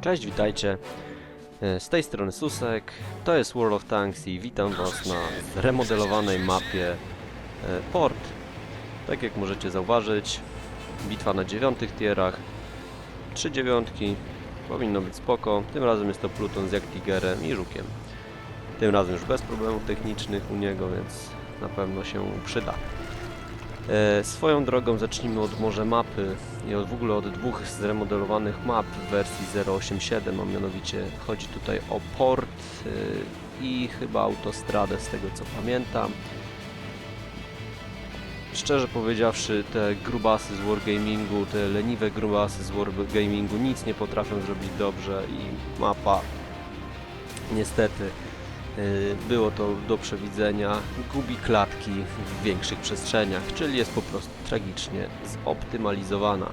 Cześć, witajcie. E, Z tej strony Susek, to jest World of Tanks i witam Was na zremodelowanej mapie e, Port. Tak jak możecie zauważyć, bitwa na dziewiątych tierach, trzy dziewiątki, powinno być spoko. Tym razem jest to Pluton z Jaktigerem i Żukiem. Tym razem już bez problemów technicznych u niego, więc na pewno się przyda. E, swoją drogą zacznijmy od może mapy i od, w ogóle od dwóch zremodelowanych map w wersji 087, a mianowicie chodzi tutaj o port e, i chyba autostradę z tego co pamiętam. Szczerze powiedziawszy, te grubasy z Wargamingu, te leniwe grubasy z Wargamingu nic nie potrafią zrobić dobrze i mapa niestety było to do przewidzenia, gubi klatki w większych przestrzeniach, czyli jest po prostu tragicznie zoptymalizowana.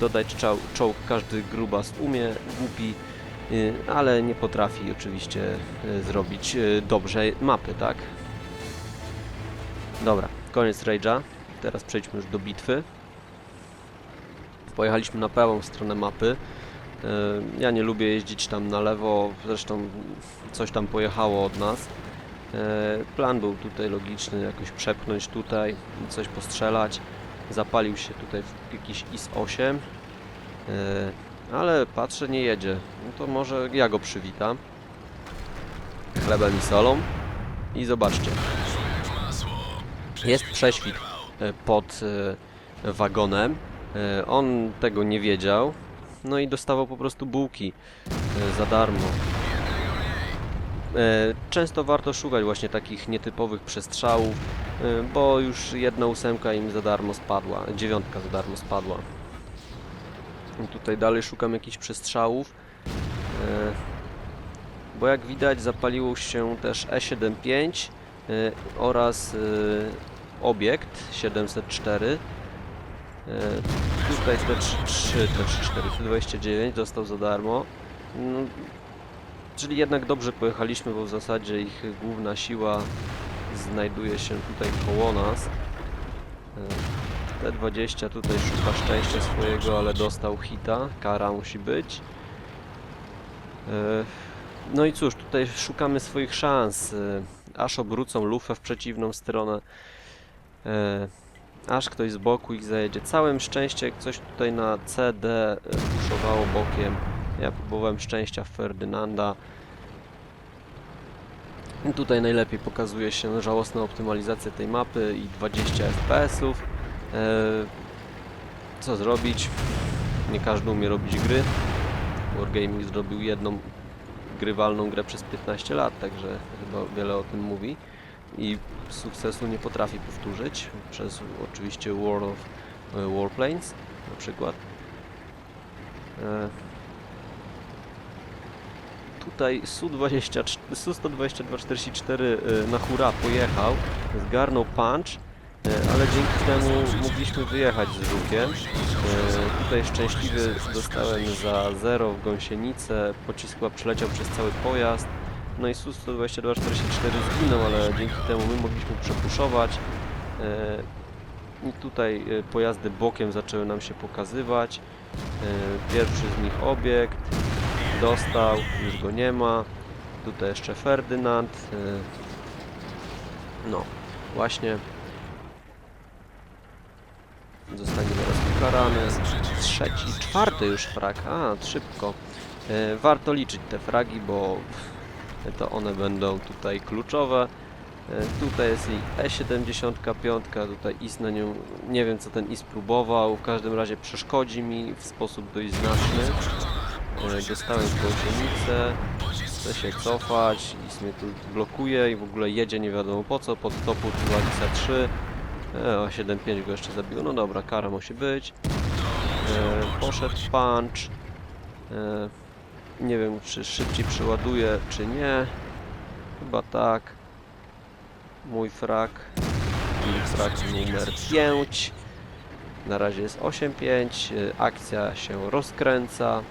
Dodać czołg każdy grubas umie, głupi, y, ale nie potrafi oczywiście y, zrobić y, dobrze mapy, tak? Dobra, koniec rage'a. Teraz przejdźmy już do bitwy. Pojechaliśmy na prawą stronę mapy. E, Ja nie lubię jeździć tam na lewo, zresztą coś tam pojechało od nas. E, Plan był tutaj logiczny, jakoś przepchnąć tutaj, coś postrzelać. Zapalił się tutaj jakiś IS-8, e, ale patrzę, nie jedzie. No to może ja go przywitam. Chlebem i solą. I zobaczcie. Jest prześwit pod wagonem. On tego nie wiedział. No i dostawał po prostu bułki e, za darmo. E, Często warto szukać właśnie takich nietypowych przestrzałów, e, bo już jedna ósemka im za darmo spadła, dziewiątka za darmo spadła. I tutaj dalej szukam jakichś przestrzałów, bo jak widać zapaliło się też E75 e, oraz obiekt 704. E, Tutaj te 3, te 3, 4, 29 dostał za darmo. No, czyli jednak dobrze pojechaliśmy, bo w zasadzie ich główna siła znajduje się tutaj koło nas. E, T20 tutaj szuka szczęścia swojego, ale dostał hita. Kara musi być. E, No i cóż, tutaj szukamy swoich szans. Aż obrócą lufę w przeciwną stronę. Aż ktoś z boku ich zajedzie. Całym szczęście coś tutaj na CD e, puszowało bokiem. Ja próbowałem szczęścia Ferdynanda. Tutaj najlepiej pokazuje się żałosna optymalizacja tej mapy i 20 FPS-ów. E, co zrobić? Nie każdy umie robić gry. Wargaming zrobił jedną grywalną grę przez 15 lat, także chyba wiele o tym mówi i sukcesu nie potrafi powtórzyć przez oczywiście World of e, Warplanes na przykład. E, Tutaj Su-20 Su-122-44 e, na hura pojechał, zgarnął punch, e, ale dzięki temu mogliśmy wyjechać z żukiem. Tutaj szczęśliwie dostałem za 0 w gąsienicę, pocisk chyba przeleciał przez cały pojazd. No i Su-122-44 zginął, ale dzięki temu my mogliśmy przepuszować. E, I tutaj e, pojazdy bokiem zaczęły nam się pokazywać. E, Pierwszy z nich obiekt dostał, już go nie ma. Tutaj jeszcze Ferdynand. No, właśnie. Zostanie zaraz ukarany. Trzeci, czwarty już frag. A, szybko. Warto liczyć te fragi, bo to one będą tutaj kluczowe. E, Tutaj jest i E75, tutaj IS na nią, nie wiem co ten IS próbował, w każdym razie przeszkodzi mi w sposób dość znaczny. E, Dostałem w gąsienicę, chcę się cofać, IS mnie tu blokuje i w ogóle jedzie nie wiadomo po co, pod topu Tualisa 3. E, o 7.5 go jeszcze zabiło, no dobra, kara musi być. E, Poszedł punch. Nie wiem, czy szybciej przeładuje, czy nie. Chyba tak. Mój frak. Mój frak numer 5. Na razie jest 8-5. y, Akcja się rozkręca.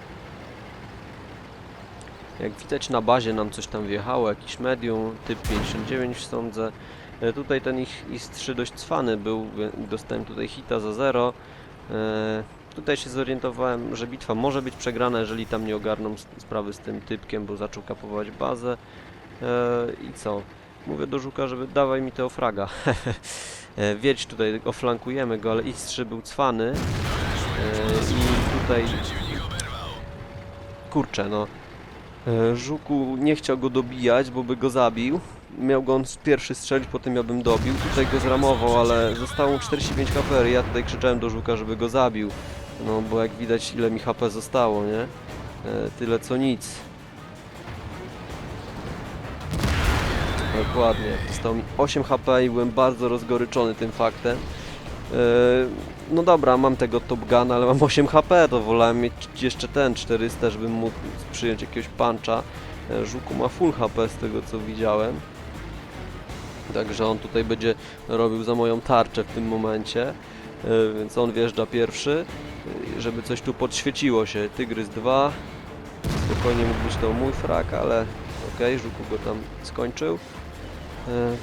Jak widać na bazie nam coś tam wjechało, jakiś medium, typ 59 sądzę. E, Tutaj ten ich IS-3 dość cwany był, dostałem tutaj hita za 0. tutaj się zorientowałem, że bitwa może być przegrana, jeżeli tam nie ogarną sprawy z tym typkiem, bo zaczął kapować bazę. E, I co? Mówię do Żuka, żeby dawaj mi tego fraga. E, Wiedź tutaj, oflankujemy go, ale X3 był cwany. E, I tutaj... Kurczę, no. E, Żuku nie chciał go dobijać, bo by go zabił. Miał go on pierwszy strzelić, potem ja bym dobił. Tutaj go zramował, ale zostało mu 45 HP ja tutaj krzyczałem do Żuka, żeby go zabił. No bo jak widać ile mi HP zostało, nie? E, tyle co nic. Dokładnie. Zostało mi 8 HP i byłem bardzo rozgoryczony tym faktem. E, no dobra, mam tego Top Guna, ale mam 8 HP, to wolałem mieć jeszcze ten 400, żebym mógł przyjąć jakiegoś puncha. E, Żuku ma full HP z tego co widziałem. Także on tutaj będzie robił za moją tarczę w tym momencie. Więc on wjeżdża pierwszy, żeby coś tu podświeciło się. Tygrys 2. Spokojnie mógł być to mój frak, ale okej, Żuku go tam skończył. E,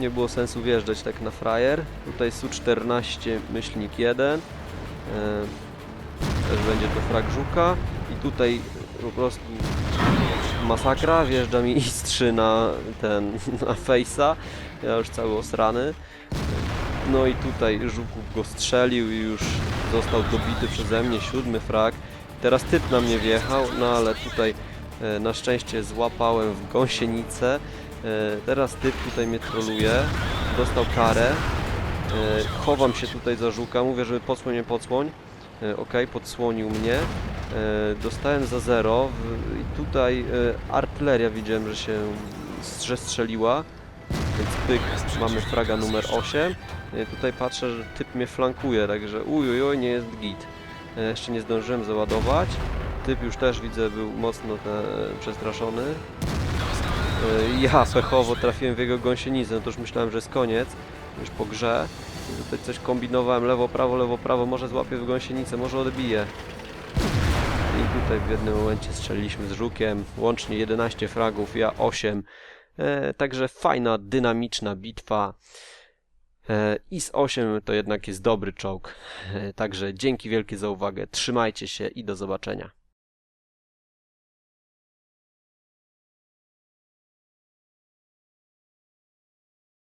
Nie było sensu wjeżdżać tak na frajer. Tutaj Su-14 myślnik 1. E, Też będzie to frak Żuka. I tutaj po prostu masakra, wjeżdża mi IS-3 na ten, na face'a, ja już cały osrany. No i tutaj Żuków go strzelił i już został dobity przeze mnie, siódmy frag. Teraz typ na mnie wjechał, no ale tutaj e, na szczęście złapałem w gąsienicę. E, teraz typ tutaj mnie troluje, dostał karę. E, chowam się tutaj za Żuka, mówię, żeby podsłoń, nie podsłoń. E, ok, podsłonił mnie. E, dostałem za zero w, i tutaj e, artyleria widziałem, że się że strzeliła. Więc pyk, mamy fraga numer 8. E, tutaj patrzę, że typ mnie flankuje, także ujujuj, nie jest git. E, jeszcze nie zdążyłem załadować. Typ już też widzę był mocno te, przestraszony. E, ja pechowo trafiłem w jego gąsienicę, no to już myślałem, że jest koniec. Już po grze. I tutaj coś kombinowałem, lewo, prawo, lewo, prawo, może złapię w gąsienicę, może odbiję. I tutaj w jednym momencie strzeliliśmy z Żukiem, łącznie 11 fragów, ja 8. E, także fajna, dynamiczna bitwa. E, IS-8 to jednak jest dobry czołg. E, także dzięki wielkie za uwagę, trzymajcie się i do zobaczenia.